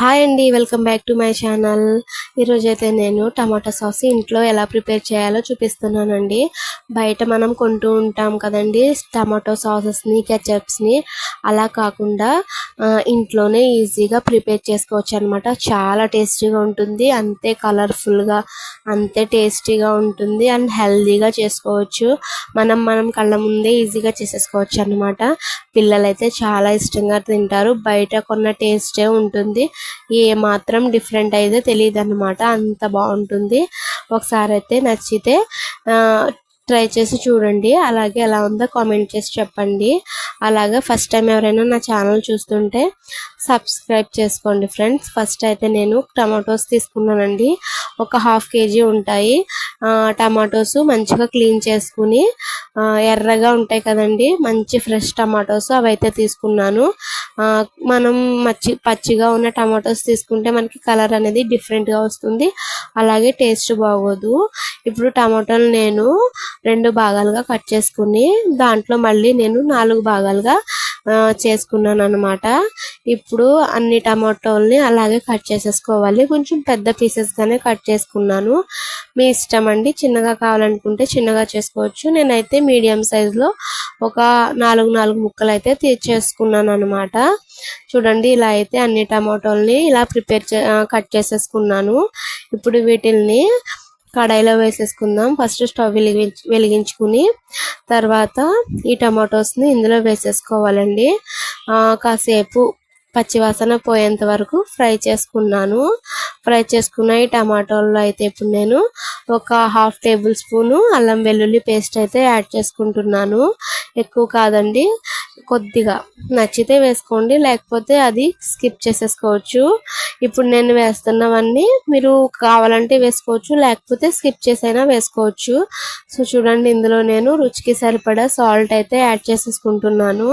Hi అండి welcome back to my channel. ఈరోజైతే అయితే నేను టమాటా సాస్ ఇంట్లో ఎలా ప్రిపేర్ చేయాలో చూపిస్తున్నానండి. బయట మనం కొంటూ ఉంటాం కదండి టమాటో సాసెస్ని కెచప్స్ని. అలా కాకుండా ఇంట్లోనే ఈజీగా ప్రిపేర్ చేసుకోవచ్చు అనమాట చాలా టేస్టీగా ఉంటుంది అంతే కలర్ఫుల్గా అంతే టేస్టీగా ఉంటుంది అండ్ హెల్దీగా చేసుకోవచ్చు. మనం మనం కళ్ళ ముందే ఈజీగా చేసేసుకోవచ్చు అనమాట పిల్లలైతే చాలా ఇష్టంగా తింటారు బయట కొన్న టేస్టే ఉంటుంది. ఏ మాత్రం డిఫరెంట్ అయితే తెలియదు అనమాట అంత బాగుంటుంది. ఒకసారి అయితే నచ్చితే ట్రై చేసి చూడండి. అలాగే ఎలా ఉందో కామెంట్ చేసి చెప్పండి. అలాగే ఫస్ట్ టైం ఎవరైనా నా ఛానల్ చూస్తుంటే సబ్స్క్రైబ్ చేసుకోండి ఫ్రెండ్స్. ఫస్ట్ అయితే నేను టమాటోస్ తీసుకున్నానండి. ఒక హాఫ్ కేజీ ఉంటాయి. టమాటోస్ మంచిగా క్లీన్ చేసుకుని ఎర్రగా ఉంటాయి కదండి. మంచి ఫ్రెష్ టమాటోస్ అవైతే తీసుకున్నాను. మనం మచ్చి పచ్చిగా ఉన్న టమాటోస్ తీసుకుంటే మనకి కలర్ అనేది డిఫరెంట్గా వస్తుంది. అలాగే టేస్ట్ బాగోదు. ఇప్పుడు టమాటోలు నేను రెండు భాగాలుగా కట్ చేసుకుని దాంట్లో మళ్ళీ నేను నాలుగు భాగాలుగా చేసుకున్నాను అనమాట ఇప్పుడు అన్ని టమాటోల్ని అలాగే కట్ చేసేసుకోవాలి. కొంచెం పెద్ద పీసెస్గానే కట్ చేసుకున్నాను. మీ ఇష్టం అండి. చిన్నగా కావాలనుకుంటే చిన్నగా చేసుకోవచ్చు. నేనైతే మీడియం సైజులో ఒక నాలుగు నాలుగు ముక్కలు అయితే తీర్చేసుకున్నాను అనమాట చూడండి ఇలా అయితే అన్ని టమాటోల్ని ఇలా ప్రిపేర్ చే కట్ చేసేసుకున్నాను. ఇప్పుడు వీటిల్ని కడాయిలో వేసేసుకుందాం. ఫస్ట్ స్టవ్ వెలిగించి వెలిగించుకుని తర్వాత ఈ టమాటోస్ని ఇందులో వేసేసుకోవాలండి. కాసేపు పచ్చివాసన పోయేంత వరకు ఫ్రై చేసుకున్నాను. ఫ్రై చేసుకున్న ఈ టమాటోల్లో అయితే ఇప్పుడు నేను ఒక హాఫ్ టేబుల్ స్పూను అల్లం వెల్లుల్లి పేస్ట్ అయితే యాడ్ చేసుకుంటున్నాను. ఎక్కువ కాదండి కొద్దిగా నచ్చితే వేసుకోండి లేకపోతే అది స్కిప్ చేసేసుకోవచ్చు. ఇప్పుడు నేను వేస్తున్నవన్నీ మీరు కావాలంటే వేసుకోవచ్చు లేకపోతే స్కిప్ చేసైనా వేసుకోవచ్చు. సో చూడండి ఇందులో నేను రుచికి సరిపడా సాల్ట్ అయితే యాడ్ చేసేసుకుంటున్నాను.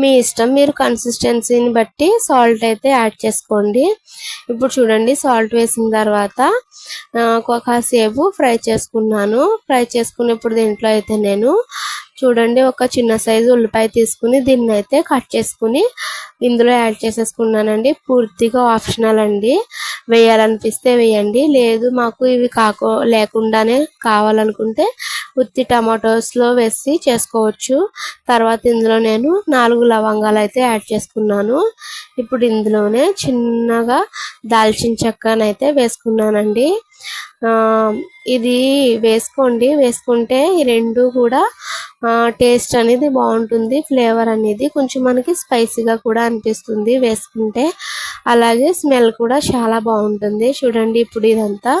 మీ ఇష్టం మీరు కన్సిస్టెన్సీని బట్టి సాల్ట్ అయితే యాడ్ చేసుకోండి. ఇప్పుడు చూడండి సాల్ట్ వేసిన తర్వాత కాసేపు ఫ్రై చేసుకున్నాను. ఫ్రై చేసుకున్నప్పుడు దీంట్లో అయితే నేను చూడండి ఒక చిన్న సైజు ఉల్లిపాయ తీసుకుని దీన్ని అయితే కట్ చేసుకుని ఇందులో యాడ్ చేసేసుకున్నానండి. పూర్తిగా ఆప్షనల్ అండి. వేయాలనిపిస్తే వేయండి. లేదు మాకు ఇవి కాకో లేకుండానే కావాలనుకుంటే ఉత్తి టమాటోస్లో వేసి చేసుకోవచ్చు. తర్వాత ఇందులో నేను నాలుగు లవంగాలు అయితే యాడ్ చేసుకున్నాను. ఇప్పుడు ఇందులోనే చిన్నగా దాల్చిన చెక్కనైతే వేసుకున్నానండి. ఇది వేసుకోండి. వేసుకుంటే ఈ రెండు కూడా టేస్ట్ అనేది బాగుంటుంది. ఫ్లేవర్ అనేది కొంచెం మనకి స్పైసీగా కూడా అనిపిస్తుంది వేసుకుంటే. అలాగే స్మెల్ కూడా చాలా బాగుంటుంది. చూడండి ఇప్పుడు ఇదంతా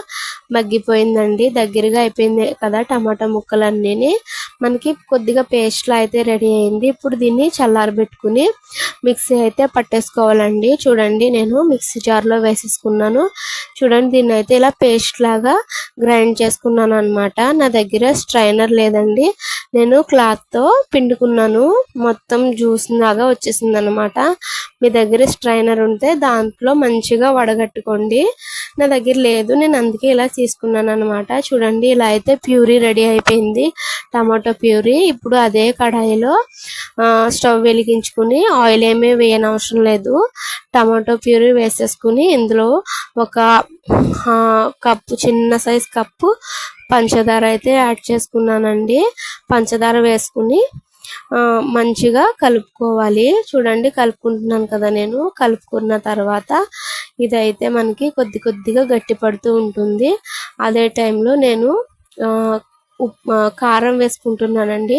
మగ్గిపోయిందండి. దగ్గరగా అయిపోయింది కదా టమాటా ముక్కలన్నీ మనకి కొద్దిగా పేస్ట్లో అయితే రెడీ అయింది. ఇప్పుడు దీన్ని చల్లారబెట్టుకుని మిక్సీ అయితే పట్టేసుకోవాలండి. చూడండి నేను మిక్సీ జార్లో వేసేసుకున్నాను. చూడండి దీన్ని అయితే ఇలా పేస్ట్ లాగా గ్రైండ్ చేసుకున్నాను అనమాట నా దగ్గర స్ట్రైనర్ లేదండి. నేను క్లాత్తో పిండుకున్నాను. మొత్తం జ్యూస్ లాగా వచ్చేసింది అనమాట మీ దగ్గర స్ట్రైనర్ ఉంటే దాంట్లో మంచిగా వడగట్టుకోండి. నా దగ్గర లేదు నేను అందుకే ఇలా తీసుకున్నాను అనమాట చూడండి ఇలా అయితే ప్యూరీ రెడీ అయిపోయింది. Tomato puree. ఇప్పుడు అదే కడాయిలో స్టవ్ వెలిగించుకుని ఆయిల్ ఏమీ వేయనవసరం లేదు. టమాటో ప్యూరీ వేసేసుకుని ఇందులో ఒక కప్పు చిన్న సైజ్ కప్పు పంచదార అయితే యాడ్ చేసుకున్నానండి. పంచదార వేసుకుని మంచిగా కలుపుకోవాలి. చూడండి కలుపుకుంటున్నాను కదా నేను. కలుపుకున్న తర్వాత ఇదైతే మనకి కొద్ది కొద్దిగా గట్టి పడుతూ ఉంటుంది. అదే టైంలో నేను ఉప్ కారం వేసుకుంటున్నానండి.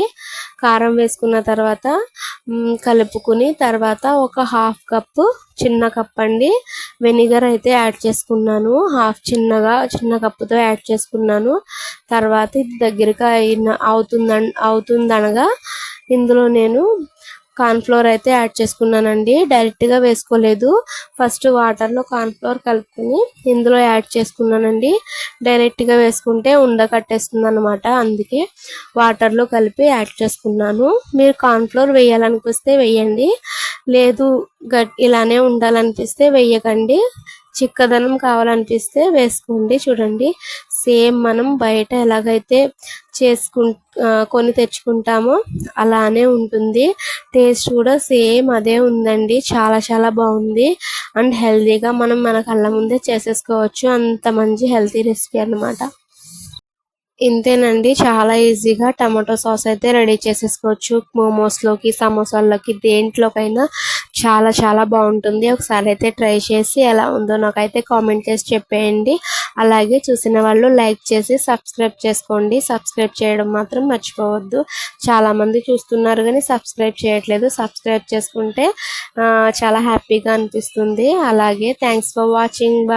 కారం వేసుకున్న తర్వాత కలుపుకుని తర్వాత ఒక హాఫ్ కప్పు చిన్న కప్ అండి. వెనిగర్ అయితే యాడ్ చేసుకున్నాను. హాఫ్ చిన్నగా చిన్న కప్పుతో యాడ్ చేసుకున్నాను. తర్వాత ఇది దగ్గరగా అయిన అవుతుందన్ అవుతుందనగా ఇందులో నేను కార్న్ఫ్లోర్ అయితే యాడ్ చేసుకున్నానండి. డైరెక్ట్గా వేసుకోలేదు. ఫస్ట్ వాటర్లో కార్న్ఫ్లోర్ కలుపుకొని ఇందులో యాడ్ చేసుకున్నానండి. డైరెక్ట్గా వేసుకుంటే ఉండ కట్టేస్తుంది అనమాట అందుకే వాటర్లో కలిపి యాడ్ చేసుకున్నాను. మీరు కార్న్ఫ్లోర్ వేయాలనిపిస్తే వేయండి. లేదు గట్ ఇలానే ఉండాలనిపిస్తే వేయకండి. చిక్కదనం కావాలనిపిస్తే వేసుకోండి. చూడండి. సేమ్ మనం బయట ఎలాగైతే చేసుకు కొని తెచ్చుకుంటామో అలానే ఉంటుంది. టేస్ట్ కూడా సేమ్ అదే ఉందండి. చాలా చాలా బాగుంది. అండ్ హెల్తీగా మనం మన కళ్ళ ముందే చేసేసుకోవచ్చు. అంత మంచి హెల్తీ రెసిపీ అన్నమాట. ఇంతేనండి. చాలా ఈజీగా టమాటో సాస్ అయితే రెడీ చేసేసుకోవచ్చు. మోమోస్లోకి సమోసాల్లోకి దేంట్లోకైనా చాలా చాలా బాగుంటుంది. ఒకసారి అయితే ట్రై చేసి ఎలా ఉందో నాకైతే కామెంట్ చేసి చెప్పేయండి. అలాగే చూసిన వాళ్ళు లైక్ చేసి సబ్స్క్రైబ్ చేసుకోండి. సబ్స్క్రైబ్ చేయడం మాత్రం మర్చిపోవద్దు. చాలామంది చూస్తున్నారు కానీ సబ్స్క్రైబ్ చేయట్లేదు. సబ్స్క్రైబ్ చేసుకుంటే ఆ, చాలా హ్యాపీగా అనిపిస్తుంది. అలాగే థ్యాంక్స్ ఫర్ వాచింగ్. బా